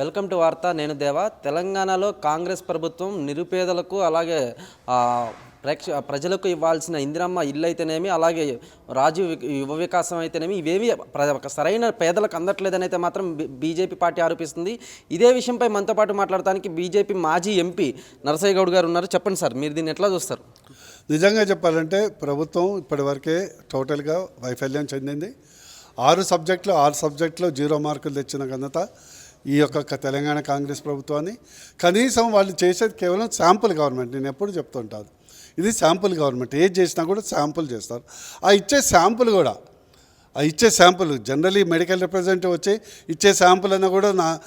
Welcome to వార్త. నేను దేవా. తెలంగాణలో కాంగ్రెస్ ప్రభుత్వం నిరుపేదలకు అలాగే ప్రేక్ష ప్రజలకు ఇవ్వాల్సిన ఇందిరమ్మ ఇల్లు అయితేనేమి అలాగే రాజీవ్ యువ వికాసం అయితేనేమి ఇవేవి సరైన పేదలకు అందట్లేదని అయితే మాత్రం బీజేపీ పార్టీ ఆరోపిస్తుంది. ఇదే విషయంపై మనతో పాటు మాట్లాడటానికి బీజేపీ మాజీ ఎంపీ నరసయ్య గౌడ్ గారు ఉన్నారు. చెప్పండి సార్ మీరు దీన్ని ఎట్లా చూస్తారు? నిజంగా చెప్పాలంటే ప్రభుత్వం ఇప్పటివరకే టోటల్గా వైఫల్యం చెందింది. ఆరు సబ్జెక్టులు ఆరు సబ్జెక్టులో జీరో మార్కులు తెచ్చిన ఘనత ఈ యొక్క తెలంగాణ కాంగ్రెస్ ప్రభుత్వాన్ని. కనీసం వాళ్ళు చేసేది కేవలం శాంపుల్ గవర్నమెంట్. నేను ఎప్పుడు చెప్తుంటాను. ఇది శాంపుల్ గవర్నమెంట్. ఏది చేసినా కూడా శాంపుల్ చేస్తారు. ఆ ఇచ్చే శాంపుల్ కూడా ఆ ఇచ్చే శాంపుల్ జనరలీ మెడికల్ రిప్రజెంటేటివ్ వచ్చి ఇచ్చే శాంపుల్ అన్న కూడా నా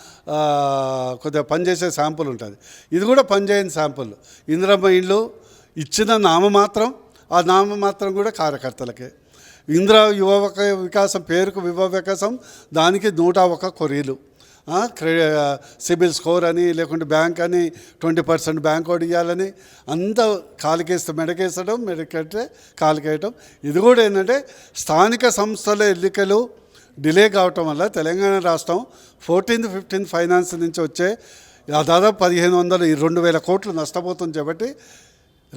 కొద్దిగా పనిచేసే శాంపుల్ ఉంటుంది. ఇది కూడా పనిచేయని శాంపుల్. ఇందిరమ్మ ఇల్లు ఇచ్చిన నామమాత్రం ఆ నామమాత్రం కూడా కార్యకర్తలకే. ఇందిరా యువ వికాసం పేరుకు యువ వికాసం దానికి నూట ఒక కొరీలు. సిబిల్ స్కోర్ అని లేకుంటే బ్యాంక్ అని ట్వంటీ పర్సెంట్ బ్యాంక్ ఓడి ఇవ్వాలని అంత కాలికేస్తే మెడకేసడం మెడకెట్టే కాలికేయటం. ఇది కూడా ఏంటంటే స్థానిక సంస్థల ఎన్నికలు డిలే కావటం వల్ల తెలంగాణ రాష్ట్రం ఫోర్టీన్త్ ఫిఫ్టీన్త్ ఫైనాన్స్ నుంచి వచ్చే దాదాపు పదిహేను వందలు ఈ రెండు వేల కోట్లు నష్టపోతుంది కాబట్టి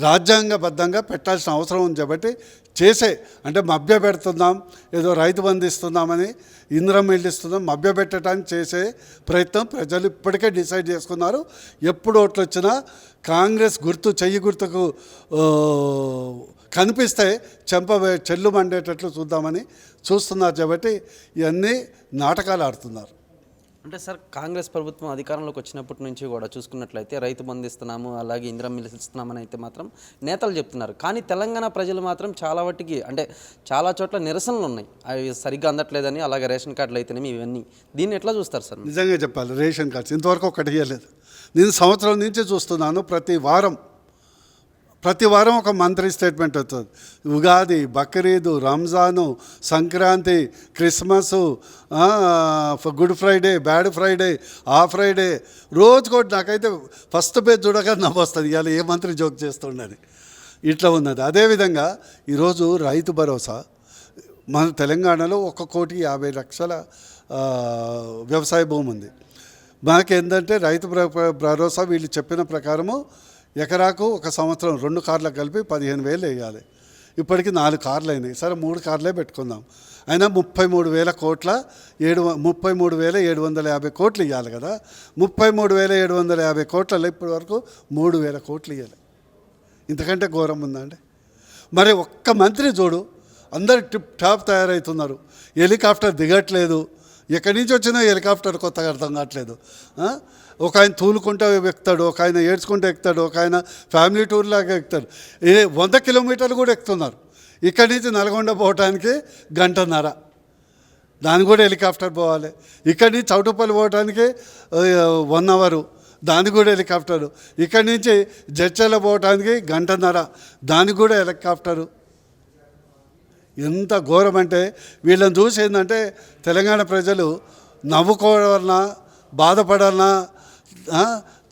రాజ్యాంగబద్ధంగా పెట్టాల్సిన అవసరం ఉంది కాబట్టి చేసే అంటే మభ్య పెడుతున్నాం ఏదో రైతు బంధు ఇస్తున్నామని ఇంద్రం ఇల్లు ఇస్తున్నాం మభ్య పెట్టడానికి చేసే ప్రయత్నం ప్రజలు ఇప్పటికే డిసైడ్ చేసుకున్నారు. ఎప్పుడు ఓట్లు వచ్చినా కాంగ్రెస్ గుర్తు చెయ్యి గుర్తుకు కనిపిస్తే చెంప చెల్లు మండేటట్లు చూద్దామని చూస్తున్నారు కాబట్టి ఇవన్నీ నాటకాలు ఆడుతున్నారు. అంటే సార్ కాంగ్రెస్ ప్రభుత్వం అధికారంలోకి వచ్చినప్పటి నుంచి కూడా చూసుకున్నట్లయితే రైతు బంధు ఇస్తున్నాము అలాగే ఇందిరా మిల్స్ ఇస్తున్నామని అయితే మాత్రం నేతలు చెప్తున్నారు. కానీ తెలంగాణ ప్రజలు మాత్రం చాలా వాటికి అంటే చాలా చోట్ల నిరసనలు ఉన్నాయి. అవి సరిగ్గా అందట్లేదని అలాగే రేషన్ కార్డులు అయితేనేమి ఇవన్నీ. దీన్ని ఎట్లా చూస్తారు సార్ నిజంగా చెప్పాలి రేషన్ కార్డ్స్ ఇంతవరకు ఒకటి ఇవ్వలేదు నేను సంవత్సరం నుంచి చూస్తున్నాను ప్రతి వారం ప్రతి వారం ఒక మంత్రి స్టేట్మెంట్ వస్తుంది. Ugadi Bakrid Ramzan Sankranti Christmas good Friday bad Friday ఆ ఫ్రైడే. రోజుకోటి నాకైతే ఫస్ట్ పేజ్ చూడగా నవ్వు వస్తుంది. ఇవాళ ఏ మంత్రి జోక్ చేస్తుండని. ఇట్లా ఉన్నది. అదేవిధంగా ఈరోజు రైతు భరోసా. మన తెలంగాణలో ఒక కోటి యాభై లక్షల వ్యవసాయ భూమి ఉంది మాకేంటంటే రైతు భరోసా వీళ్ళు చెప్పిన ప్రకారము ఎకరాకు ఒక సంవత్సరం రెండు కార్లకు కలిపి పదిహేను వేలు వేయాలి. ఇప్పటికి నాలుగు కార్లు అయినాయి సరే మూడు కార్లే పెట్టుకుందాం. అయినా ముప్పై మూడు వేల కోట్ల ఏడు ముప్పై మూడు వేల ఏడు వందల యాభై కోట్లు ఇవ్వాలి కదా. ముప్పై మూడు వేల ఏడు వందల యాభై కోట్లలో ఇప్పటి వరకు మూడు వేల కోట్లు ఇవ్వాలి ఇంతకంటే ఘోరం ఉందండి మరి ఒక్క మంత్రి చూడు అందరు టిప్ టాప్ తయారవుతున్నారు హెలికాప్టర్ దిగట్లేదు. ఎక్కడి నుంచి వచ్చినా హెలికాప్టర్ కొత్తగా అర్థం కావట్లేదు. ఒక ఆయన తూలుకుంటూ ఎక్కుతాడు ఒక ఆయన ఏడ్చుకుంటూ ఎక్కుతాడు ఒక ఆయన ఫ్యామిలీ టూర్ లాగా ఎక్కుతాడు. ఏ వంద కిలోమీటర్లు కూడా ఎక్కుతున్నారు. ఇక్కడి నుంచి నల్గొండ పోవటానికి గంటన్నర. దాని కూడా హెలికాప్టర్ పోవాలి. ఇక్కడి నుంచి చౌటుపల్లి పోవటానికి వన్ అవరు. దానికి కూడా హెలికాప్టరు. ఇక్కడి నుంచి జడ్చల పోవటానికి గంటన్నర. దానికి కూడా హెలికాప్టరు. ఎంత ఘోరం అంటే వీళ్ళని చూసి ఏంటంటే తెలంగాణ ప్రజలు నవ్వుకోవాలన్నా బాధపడాలన్నా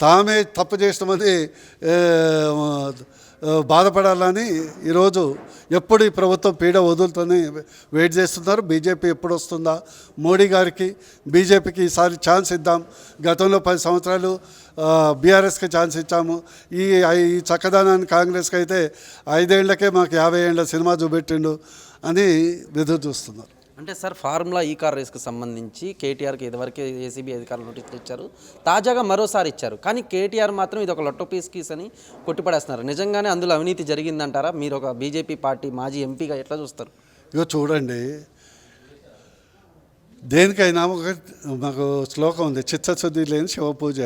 తామే తప్పు చేస్తామని బాధపడాలని ఈరోజు ఎప్పుడు ఈ ప్రభుత్వం పీడ వదులుతుంది వెయిట్ చేస్తున్నారు. బీజేపీ ఎప్పుడు వస్తుందా? మోడీ గారికి బీజేపీకి ఈసారి ఛాన్స్ ఇద్దాం. గతంలో పది సంవత్సరాలు బీఆర్ఎస్కి ఛాన్స్ ఇచ్చాము. ఈ ఈ చక్కదానాన్ని కాంగ్రెస్కి అయితే ఐదేళ్ళకే మాకు యాభై ఏళ్ళ సినిమా చూపెట్టిండు అని ఎదురు చూస్తున్నారు. అంటే సార్ ఫార్ములా ఈ కార్ రేస్కి సంబంధించి కేటీఆర్కి ఇదివరకే ఏసీబీ అధికారులు నోటీసులు ఇచ్చారు. తాజాగా మరోసారి ఇచ్చారు. కానీ కేటీఆర్ మాత్రం ఇది ఒక లొట్టో పీస్ కీస్ అని కొట్టిపడేస్తున్నారు. నిజంగానే అందులో అవినీతి జరిగిందంటారా? మీరు ఒక బీజేపీ పార్టీ మాజీ ఎంపీగా ఎట్లా చూస్తారు? ఇగో చూడండి. దేనికైనా ఒక మాకు శ్లోకం ఉంది. చిత్తశుద్ధి లేని శివ పూజ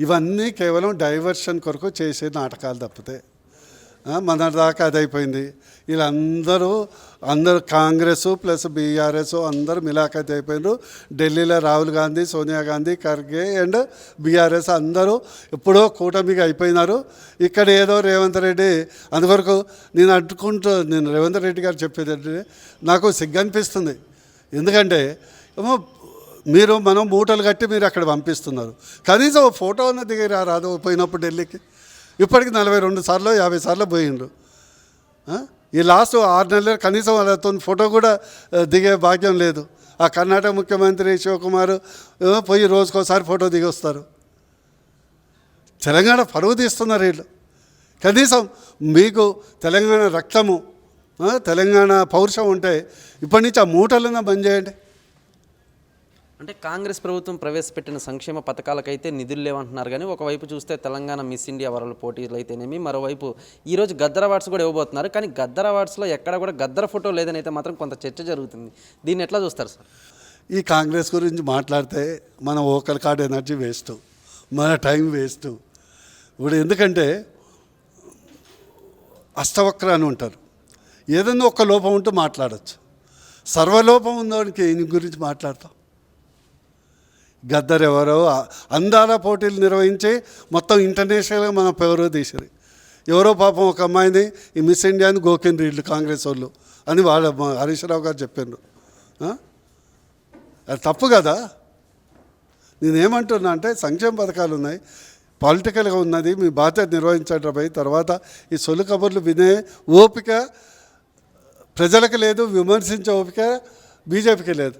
ఇవన్నీ కేవలం డైవర్షన్ కొరకు చేసే నాటకాలు తప్పితే. మన దాకా అది అయిపోయింది. వీళ్ళందరూ అందరూ కాంగ్రెస్ ప్లస్ బీఆర్ఎస్ అందరూ మిలాఖత్ అయిపోయినారు. ఢిల్లీలో రాహుల్ గాంధీ సోనియా గాంధీ ఖర్గే అండ్ బీఆర్ఎస్ అందరూ ఎప్పుడో కూటమిగా అయిపోయినారు. ఇక్కడ ఏదో రేవంత్ రెడ్డి అందువరకు నేను అడ్డుకుంటూ నేను రేవంత్ రెడ్డి గారు చెప్పేది నాకు సిగ్గు అనిపిస్తుంది. ఎందుకంటే ఏమో మీరు మనం మూటలు కట్టి మీరు అక్కడ పంపిస్తున్నారు. కనీసం ఫోటో అన్న దిగి రాదు పోయినప్పుడు ఢిల్లీకి. ఇప్పటికి నలభై రెండు సార్లు యాభై సార్లు పోయిండు ఈ లాస్ట్ ఆరు నెలలు కనీసం వాళ్ళతో ఫోటో కూడా దిగే భాగ్యం లేదు. ఆ కర్ణాటక ముఖ్యమంత్రి శివకుమార్ పోయి రోజుకోసారి ఫోటో దిగి వస్తారు తెలంగాణ పరువు తీస్తున్నారు వీళ్ళు. కనీసం మీకు తెలంగాణ రక్తము తెలంగాణ పౌరుషం ఉంటే ఇప్పటి నుంచి ఆ మూటలన్నా బంద్ చేయండి. అంటే కాంగ్రెస్ ప్రభుత్వం ప్రవేశపెట్టిన సంక్షేమ పథకాలకైతే నిధులు లేవంటున్నారు. కానీ ఒకవైపు చూస్తే తెలంగాణ మిస్ ఇండియా వరల్డ్ పోటీలు అయితేనేమి మరోవైపు ఈరోజు గద్దర్ అవార్డ్స్ కూడా ఇవ్వబోతున్నారు. కానీ గద్దర్ అవార్డ్స్లో ఎక్కడ కూడా గద్దర్ ఫోటో లేదని అయితే మాత్రం కొంత చర్చ జరుగుతుంది. దీన్ని ఎట్లా చూస్తారు సార్? ఈ కాంగ్రెస్ గురించి మాట్లాడితే మన ఓకల్ కార్డ్ ఎనర్జీ వేస్ట్ మన టైం వేస్ట్. ఇప్పుడు ఎందుకంటే అష్టవక్ర అని ఉంటారు. ఏదైనా ఒక్క లోపం ఉంటే మాట్లాడచ్చు. సర్వలోపం ఉన్నవాడికి దీని గురించి మాట్లాడతాం. గద్దర్ ఎవరో అందాల పోటీలు నిర్వహించి మొత్తం ఇంటర్నేషనల్గా మన పేరు తీసారు ఎవరో పాపం ఒక అమ్మాయిని ఈ మిస్ ఇండియాని గోకిండ్రు వీళ్ళు కాంగ్రెస్ వాళ్ళు అని వాళ్ళ హరీష్ రావు గారు చెప్పిండ్రు అది తప్పు కదా? నేనేమంటున్నా అంటే సంక్షేమ పథకాలు ఉన్నాయి. పొలిటికల్గా ఉన్నది మీ బాధ్యత నిర్వహించడంపై తర్వాత ఈ సొలు కబుర్లు వినే ఓపిక ప్రజలకు లేదు విమర్శించే ఓపిక బీజేపీకి లేదు.